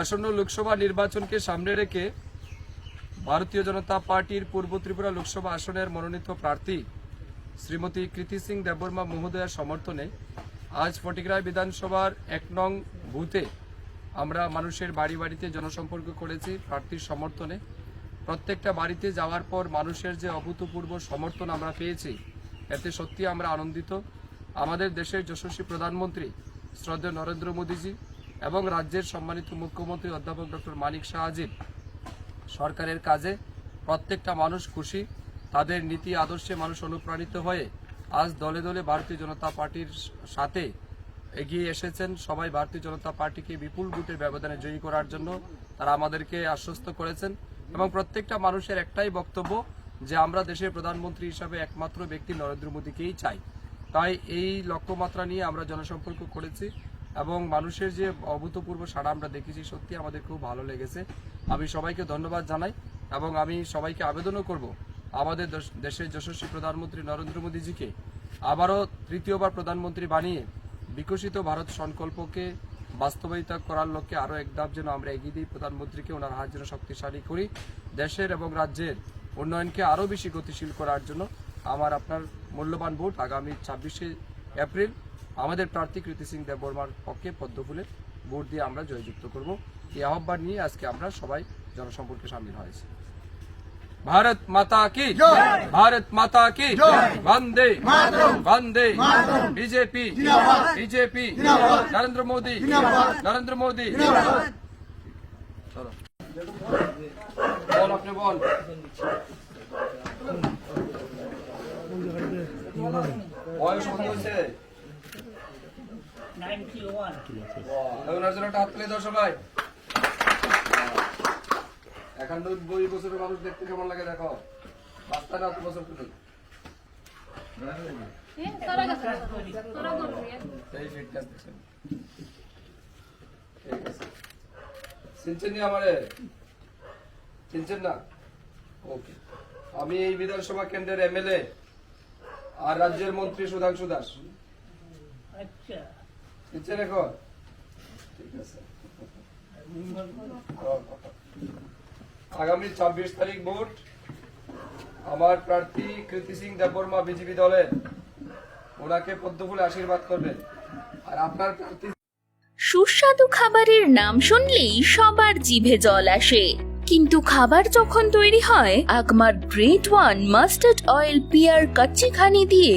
আসন্ন লোকসভা নির্বাচনকে সামনে রেখে ভারতীয় জনতা পার্টির পূর্ব ত্রিপুরা লোকসভা আসনের মনোনীত প্রার্থী শ্রীমতী কৃতি সিং দেববর্মা মহোদয়ার সমর্থনে আজ ফটিকরায় বিধানসভার এক নং বুথে আমরা মানুষের বাড়ি বাড়িতে জনসম্পর্ক করেছি প্রার্থীর সমর্থনে। প্রত্যেকটা বাড়িতে যাওয়ার পর মানুষের যে অভূতপূর্ব সমর্থন আমরা পেয়েছি, এতে সত্যি আমরা আনন্দিত। আমাদের দেশের যশস্বী প্রধানমন্ত্রী শ্রদ্ধেয় নরেন্দ্র মোদীজি এবং রাজ্যের সম্মানিত মুখ্যমন্ত্রী অধ্যাপক ডক্টর মানিক শাহজিব সরকারের কাজে প্রত্যেকটা মানুষ খুশি, তাদের নীতি আদর্শে মানুষ অনুপ্রাণিত হয়ে আজ দলে দলে ভারতীয় জনতা পার্টির সাথে এগিয়ে এসেছেন। সবাই ভারতীয় জনতা পার্টিকে বিপুল ভোটের ব্যবধানে জয়ী করার জন্য তারা আমাদেরকে আশ্বস্ত করেছেন এবং প্রত্যেকটা মানুষের একটাই বক্তব্য যে আমরা দেশের প্রধানমন্ত্রী হিসাবে একমাত্র ব্যক্তি নরেন্দ্র মোদীকেই চাই। তাই এই লক্ষ্যমাত্রা নিয়ে আমরা জনসম্পর্ক করেছি। এবং মানুষের যে অভূতপূর্ব সাড়া আমরা দেখেছি, সত্যি আমাদের খুব ভালো লেগেছে। আমি সবাইকে ধন্যবাদ জানাই এবং আমি সবাইকে আবেদনও করব। আমাদের দেশের যশস্বী প্রধানমন্ত্রী নরেন্দ্র মোদীজিকে আবারও তৃতীয়বার প্রধানমন্ত্রী বানিয়ে বিকশিত ভারত সংকল্পকে বাস্তবায়িত করার লক্ষ্যে আরও এক ধাপ যেন আমরা এগিয়ে দিই, প্রধানমন্ত্রীকে ওনার হাত যেন শক্তিশালী করি, দেশের এবং রাজ্যের উন্নয়নকে আরও বেশি গতিশীল করার জন্য। আমার আপনার মূল্যবান ভোট আগামী ছাব্বিশে এপ্রিল। আমাদের প্রার্থী কৃতি সিং দেববর্মার পক্ষে পদ্মফুলে ভোট দিয়ে আমরা জয়যুক্ত করব। এই আহ্বান নিয়ে আজকে আমরা সবাই জনসম্পর্কে সামিল হয়েছি। ভারত মাতা কি? ভারত মাতা কি? বন্দে। বন্দে। বিজেপি। বিজেপি। নরেন্দ্র মোদী। নরেন্দ্র মোদী। বয়স কত হয়েছে? ওনার জন্য একটা হাত তুলে দাও সবাই। এখন তো দুই বছরের মানুষ দেখতে কেমন লাগে দেখো। বাচ্চা না বছর তুলে আমি এই বিধানসভা কেন্দ্রের এমএলএ আর রাজ্যের মন্ত্রী সুধাংশু দাস। ঠিক আছে। আগামী ছাব্বিশ তারিখ ভোট। আমার প্রার্থী কৃতি সিং দেববর্মা বিজেপি দলের। ওনাকে পদ্মফুলে আশীর্বাদ করবেন আর আপনার প্রার্থী সুস্বাদু খাবারের নাম শুনলেই সবার জিভে জল আসে। কিন্তু খাবার যখন তৈরি হয় Agmark great one mustard oil pure kachchi ghani দিয়ে